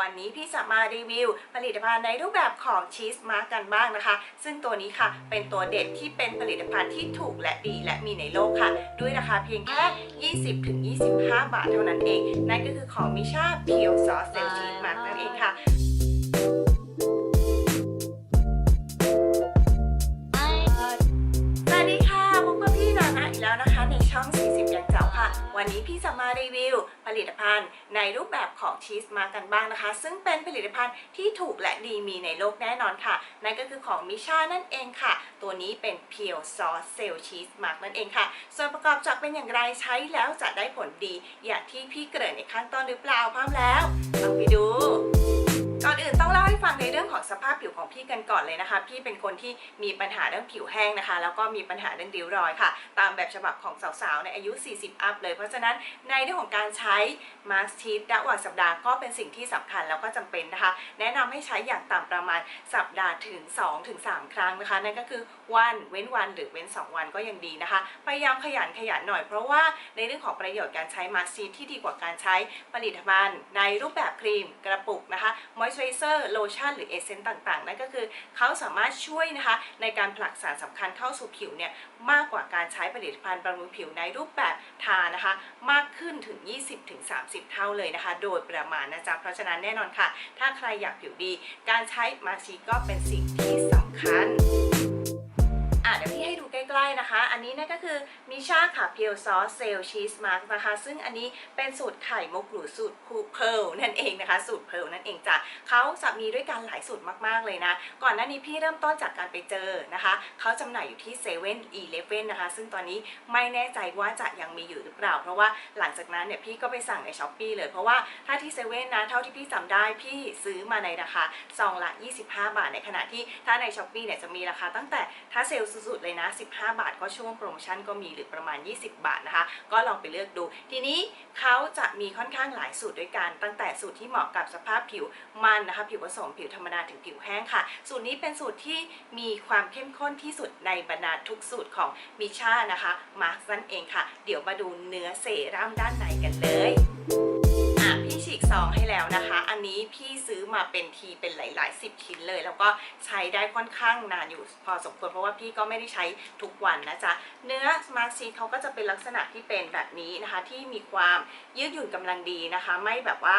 วันนี้พี่จะมารีวิว ผลิตภัณฑ์ในรูปแบบของชีสมาร์กกันบ้างนะคะ ซึ่งตัวนี้ค่ะเป็นตัวเด็ดที่เป็นผลิตภัณฑ์ที่ถูกและดีและมีในโลกค่ะ ด้วยราคาเพียงแค่ 20-25 บาทเท่านั้นเอง นั่นก็คือของมิชาเพียวซอสเซลชีสมาร์กนั่นเองค่ะสวัสดีค่ะพบกับพี่นานะอีกแล้วนะคะในช่อง 40อย่างเจ้าค่ะ วันนี้พี่จะมารีวิว ลิตภัณฑ์ในรูปแบบของชีสมากันบ้างนะคะ ซึ่งเป็นผลิตภัณฑ์ที่ถูกและดีมีในโลกแน่นอนค่ะ นั่นก็คือของมิชานั่นเองค่ะ ตัวนี้เป็นเพียวซอสเซลชีสมาร์กนั่นเองค่ะ ส่วนประกอบจะเป็นอย่างไรใช้แล้วจะได้ผลดี อย่างที่พี่เกริ่นในขั้นตอนหรือเปล่าพร้อมแล้วลองไปดู ก่อนอื่นต้องเล่าให้ฟังในเรื่องของสภาพผิวของพี่กันก่อนเลยนะคะ พี่เป็นคนที่มีปัญหาเรื่องผิวแห้งนะคะ แล้วก็มีปัญหาเรื่องริ้วรอยค่ะ ตามแบบฉบับของสาวๆในอายุ 40 อัพเลย เพราะฉะนั้นในเรื่องของการใช้มาสชีทระหว่างสัปดาห์ก็เป็นสิ่งที่สำคัญแล้วก็จำเป็นนะคะ แนะนำให้ใช้อย่างต่ำประมาณสัปดาห์ถึง 2-3 ครั้งนะคะ นั่นก็คือวันเว้นวันหรือเว้น 2 วันก็ยังดีนะคะ พยายามขยันขยันหน่อยเพราะว่าในเรื่องของประโยชน์การใช้มาสชีทที่ดีกว่าการใช้ผลิตภัณฑ์ในรูปแบบครีมกระปุกนะคะมอยส์เจอร์เซอร์โลชั่นหรือเอเซนต์ต่างๆ นั่นก็คือเขาสามารถช่วยนะคะในการผลักสารสำคัญเข้าสู่ผิวเนี่ยมากกว่าการใช้ผลิตภัณฑ์บำรุงผิวในรูปแบบทานะคะมากขึ้นถึง 20-30 เท่าเลยนะคะ โดยประมาณนะจ๊ะเพราะฉะนั้นแน่นอนค่ะ ถ้าใครอยากผิวดี การใช้มาชีก็เป็นสิ่งที่สำคัญ กล้ๆนะคะ อันนี้นั่นก็คือมิชาค่ะเพียวซอสเซลชีสมาร์กนะคะ ซึ่งอันนี้เป็นสูตรไข่มุกหรือสูตรคูเพร์ลนั่นเองนะคะ สูตรเพร์ลนั่นเองจ้ะเขาจะมีด้วยกันหลายสูตรมากๆเลยนะ ก่อนหน้านี้พี่เริ่มต้นจากการไปเจอนะคะเขาจำหน่ายอยู่ที่เซเว่นอีเลฟเว่นนะคะ ซึ่งตอนนี้ไม่แน่ใจว่าจะยังมีอยู่หรือเปล่า เพราะว่าหลังจากนั้นเนี่ยพี่ก็ไปสั่งในช้อปปีเลย เพราะว่าถ้าที่เซเว่นนะเท่าที่พี่จำได้พี่ซื้อมาในราคาซองละ 25 บาทในขณะที่ถ้าในช้อปปีเนี่ยจะมีราคาตั้งแต่ถ้าเซลล์สุดๆเลยนะ15 5 บาท ก็ช่วงโปรโมชั่นก็มีหรือประมาณ 20 บาทนะคะ ก็ลองไปเลือกดู ทีนี้เขาจะมีค่อนข้างหลายสูตรด้วยกัน ตั้งแต่สูตรที่เหมาะกับสภาพผิวมันนะคะ ผิวผสมผิวธรรมดาถึงผิวแห้งค่ะ สูตรนี้เป็นสูตรที่มีความเข้มข้นที่สุดในบรรดาทุกสูตรของมิชานะคะมาร์กนั่นเองค่ะ เดี๋ยวมาดูเนื้อเซรั่มด้านในกันเลย อะพี่ฉีกซองให้แล้วนะคะ นี้พี่ซื้อมาเป็นทีเป็นหลายๆสิบชิ้นเลย แล้วก็ใช้ได้ค่อนข้างนานอยู่พอสมควรเพราะว่าพี่ก็ไม่ได้ใช้ทุกวันนะจ๊ะ เนื้อสมาร์ทซีเขาก็จะเป็นลักษณะที่เป็นแบบนี้นะคะที่มีความยืดหยุ่นกำลังดีนะคะ ไม่แบบว่า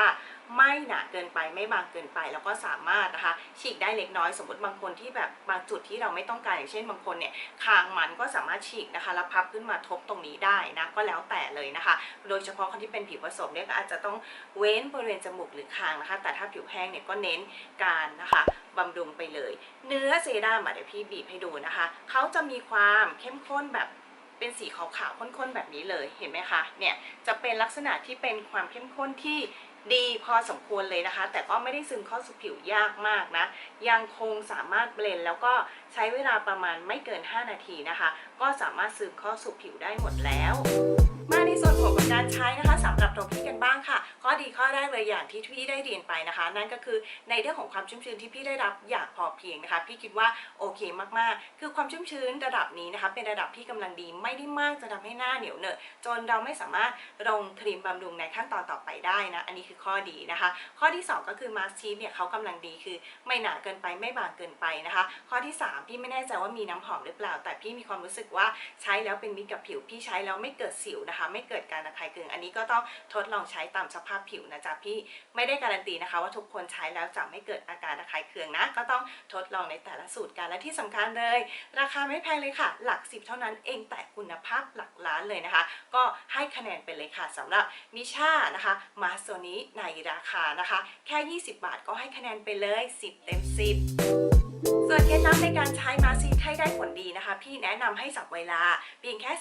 ไม่หนาเกินไปไม่บางเกินไป แล้วก็สามารถนะคะฉีกได้เล็กน้อยสมมติบางคนที่แบบบางจุดที่เราไม่ต้องการอย่างเช่นบางคนเนี่ยคางมันก็สามารถฉีกนะคะแล้วพับขึ้นมาทบตรงนี้ได้นะก็แล้วแต่เลยนะคะ โดยเฉพาะคนที่เป็นผิวผสมเนี่ยก็อาจจะต้องเว้นบริเวณจมูกหรือคางนะคะแต่ถ้าผิวแห้งเนี่ยก็เน้นการนะคะบำรุงไปเลย เนื้อเซรั่มอะเดี๋ยวพี่บีบให้ดูนะคะ เขาจะมีความเข้มข้นแบบเป็นสีขาวๆข้นๆแบบนี้เลยเห็นไหมคะเนี่ยจะเป็นลักษณะที่เป็นความเข้มข้นที่ดีพอสมควรเลยนะคะ แต่ก็ไม่ได้ซึมเข้าสู่ผิวยากมากนะ ยังคงสามารถเบลนแล้วก็ใช้เวลาประมาณไม่เกิน 5 นาทีนะคะ ก็สามารถซึมเข้าสู่ผิวได้หมดแล้ว ในส่วนของการใช้นะคะสำหรับตัวพี่กันบ้างค่ะ ข้อดีข้อแรกเลยอย่างที่พี่ได้เรียนไปนะคะ นั่นก็คือในเรื่องของความชุ่มชื้นที่พี่ได้รับอย่างพอเพียงนะคะ พี่คิดว่าโอเคมากๆ คือความชุ่มชื้นระดับนี้นะคะ เป็นระดับที่กำลังดีไม่ได้มากจะทำให้หน้าเหนียวเหนอะจนเราไม่สามารถลงครีมบำรุงในขั้นตอนต่อไปได้นะอันนี้คือข้อดีนะคะ ข้อที่ 2 ก็คือมาสชีฟเนี่ยเขากำลังดีคือไม่หนาเกินไปไม่บางเกินไปนะคะ ข้อที่ 3 พี่ไม่แน่ใจว่ามีน้ำหอมหรือเปล่า แต่พี่มีความรู้สึกว่าใช้แล้วเป็นมิตรกับผิวพี่ใช้แล้วไม่เกิดสิวนะคะไม่เกิดการระคายเคือง อันนี้ก็ต้องทดลองใช้ตามสภาพผิวนะจ๊ะพี่ไม่ได้การันตีนะคะ ว่าทุกคนใช้แล้วจะไม่เกิดอาการระคายเคืองนะ ก็ต้องทดลองในแต่ละสูตรกันและที่สำคัญเลย ราคาไม่แพงเลยค่ะ หลักสิบเท่านั้นเองแต่คุณภาพหลักล้านเลยนะคะ ก็ให้คะแนนไปเลยค่ะสำหรับมิชานะคะมาโซนี้ในราคานะคะ แค่ 20 บาทก็ให้คะแนนไปเลย 10 เต็ม 10 ส่วนเคล็ดลับในการใช้มาซีให้ได้ผลดีนะคะ พี่แนะนำให้จับเวลาเพียงแค่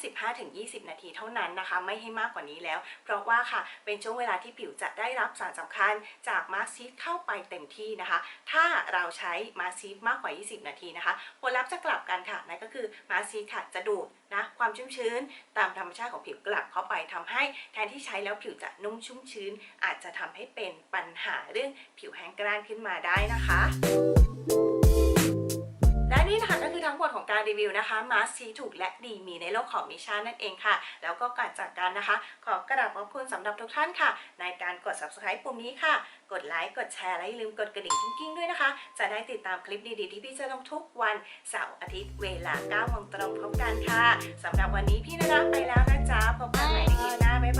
15-20 นาทีเท่านั้นนะคะ ไม่ให้มากกว่านี้แล้ว เพราะว่าค่ะเป็นช่วงเวลาที่ผิวจะได้รับสารสำคัญจากมาซีเข้าไปเต็มที่นะคะ ถ้าเราใช้มาซีมากกว่า 20 นาทีนะคะผลลัพธ์จะกลับกันค่ะนั่นก็คือมาซีค่ะจะดูดนะความชุ่มชื้นตามธรรมชาติของผิวกลับเข้าไปทำให้แทนที่ใช้แล้วผิวจะนุ่มชุ่มชื้น อาจจะทำให้เป็นปัญหาเรื่องผิวแห้งกร้านขึ้นมาได้นะคะ นี่นะคะก็คือทั้งหมดของการรีวิวนะคะมาสที่ถูกและดีมีในโลกของมิชานั่นเองค่ะ แล้วก็ก่อนจากกันนะคะ ขอกราบขอบคุณสำหรับทุกท่านค่ะ ในการกด subscribe ปุ่มนี้ค่ะ กดไลค์กดแชร์และอย่าลืมกดกระดิ่งกิ้งๆด้วยนะคะ จะได้ติดตามคลิปดีๆที่พี่จะลงทุกวันเสาร์อาทิตย์เวลา9โมงตรงพบกันค่ะสำหรับวันนี้พี่นารักไปแล้วนะจ๊ะพบกันใหม่ในคลิปหน้าบ๊ายบาย